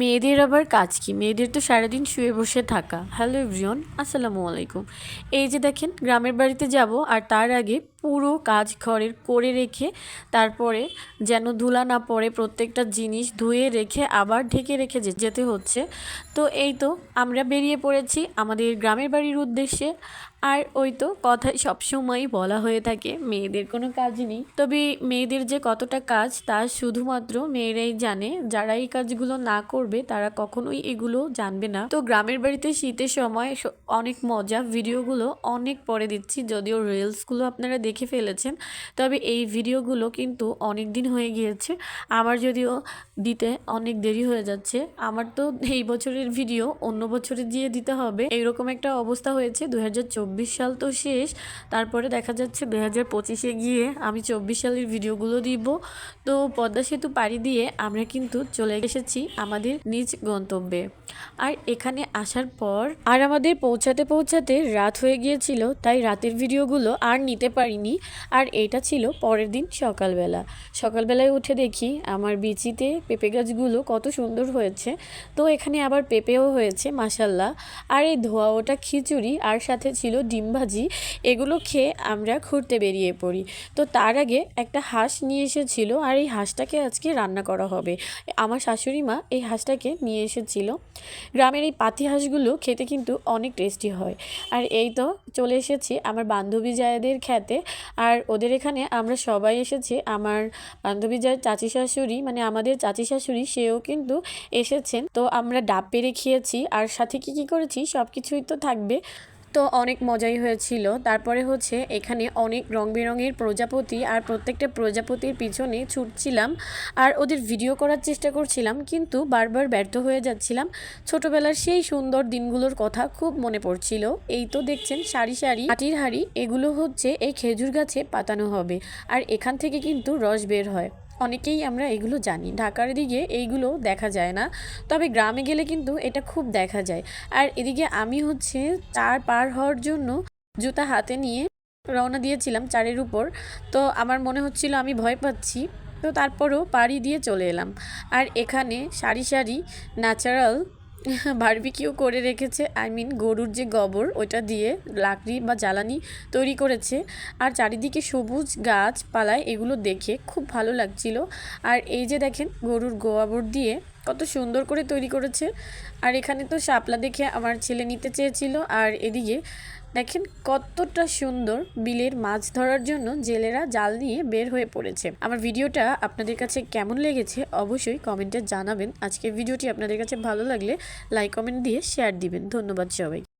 মেয়েদের আবার কাজ কি? মেয়েদের তো সারাদিন শুয়ে বসে থাকা। হ্যালো এভরিওন আসসালামু আলাইকুম। এই যে দেখেন, গ্রামের বাড়িতে যাব আর তার আগে পুরো কাজ ঘরের করে রেখে তারপরে যেন ধুলা না পড়ে প্রত্যেকটা জিনিস ধুয়ে রেখে আবার ঢেকে রেখে যেতে হচ্ছে। তো এই তো আমরা বেরিয়ে পড়েছি আমাদের গ্রামের বাড়ির উদ্দেশ্যে। আর ওই তো কথাই সবসময়ই বলা হয়ে থাকে, মেয়েদের কোনো কাজ নেই। তবে মেয়েদের যে কতটা কাজ তা শুধুমাত্র মেয়েরাই জানে। যারা এই কাজগুলো না করবে তারা কখনোই এগুলো জানবে না। তো গ্রামের বাড়িতে শীতের সময় অনেক মজা, ভিডিওগুলো অনেক পরে দিচ্ছি, যদিও রিলসগুলো আপনারা দেখে ফেলেছেন। তবে এই ভিডিওগুলো কিন্তু অনেক দিন হয়ে গিয়েছে। আমার যদিও দিতে অনেক দেরি হয়ে যাচ্ছে, আমার তো এই বছরের ভিডিও অন্য বছরে দিয়ে দিতে হবে। এইরকম একটা অবস্থা হয়েছে দু হাজার চব্বিশ সাল তো শেষ, তারপরে দেখা যাচ্ছে দু হাজার পঁচিশে গিয়ে আমি চব্বিশ সালের ভিডিওগুলো দিব। তো পদ্মা সেতু পাড়ি দিয়ে আমরা কিন্তু চলে এসেছি আমাদের নিজ গন্তব্যে। আর এখানে আসার পর আর আমাদের পৌঁছাতে পৌঁছাতে রাত হয়ে গিয়েছিল, তাই রাতের ভিডিওগুলো আর নিতে পারিনি। আর এটা ছিল পরের দিন সকালবেলা। সকালবেলায় উঠে দেখি আমার বিচিতে পেঁপে গাছগুলো কত সুন্দর হয়েছে। তো এখানে আবার পেঁপেও হয়েছে মাসাল্লাহ আর এই ধোয়া ওটা খিচুড়ি আর সাথে ছিল ডিম ভাজি, এগুলো খেয়ে আমরা ঘুরতে বেরিয়ে পড়ি। তো তার আগে একটা হাঁস নিয়ে এসেছিল, আর এই হাঁসটাকে আজকে রান্না করা হবে। আমার শাশুড়ি মা এই হাঁসটাকে নিয়ে এসেছিল। গ্রামের এই পাতি হাঁসগুলো খেতে কিন্তু অনেক টেস্টি হয়। আর এই তো চলে এসেছি আমার বান্ধবী জায়দের খেতে। আর ওদের এখানে আমরা সবাই এসেছি আমার বান্ধবী জায়ের চাচি শাশুড়ি মানে আমাদের চাচি শাশুড়ি, সেও কিন্তু এসেছেন। তো আমরা ডাব পেরে খেয়েছি, আর সাথে কি কি করেছি সব কিছুই তো থাকবে। তো অনেক মজাই হয়েছিল। তারপরে হচ্ছে এখানে অনেক রং বেরঙের প্রজাপতি আর প্রত্যেকটা প্রজাপতির পিছনে ছুটছিলাম আর ওদের ভিডিও করার চেষ্টা করছিলাম, কিন্তু বারবার ব্যর্থ হয়ে যাচ্ছিলাম। ছোটবেলার সেই সুন্দর দিনগুলোর কথা খুব মনে পড়ছিল। এই তো দেখছেন সারি সারি মাটির হাড়ি, এগুলো হচ্ছে এই খেজুর গাছে পাতানো হবে আর এখান থেকে কিন্তু রস বের হয়। অনেকেই আমরা এগুলো জানি। ঢাকার দিকে এইগুলো দেখা যায় না। তবে গ্রামে গেলে কিন্তু এটা খুব দেখা যায়। আর এদিকে আমি হচ্ছে চার পার হওয়ার জন্য জুতা হাতে নিয়ে রওনা দিয়েছিলাম চারের উপর। তো আমার মনে হচ্ছিল আমি ভয় পাচ্ছি। তো তারপরও পাড়ি দিয়ে চলে এলাম। আর এখানে সারি সারি, ন্যাচারাল বারবিকিউ করে রেখেছে আই মিন গরুর যে গোবর, ওটা দিয়ে লাকড়ি বা জ্বালানি তৈরি করেছে। আর চারিদিকে সবুজ গাছপালায় এগুলো দেখে খুব ভালো লাগছিল। আর এই যে দেখেন গরুর গোবর দিয়ে কত সুন্দর করে তৈরি করেছে। আর এখানে তো শাপলা দেখে আমার ছেলে নিতে চেয়েছিল। আর এদিকে দেখেন কতটা সুন্দর বিলের মাছ ধরার জন্য জেলেরা জাল নিয়ে বের হয়ে পড়েছে। আমার ভিডিওটা আপনাদের কাছে কেমন লেগেছে অবশ্যই কমেন্টে জানাবেন। আজকে ভিডিওটি আপনাদের কাছে ভালো লাগলে লাইক, কমেন্ট দিয়ে শেয়ার দিবেন। ধন্যবাদ সবাই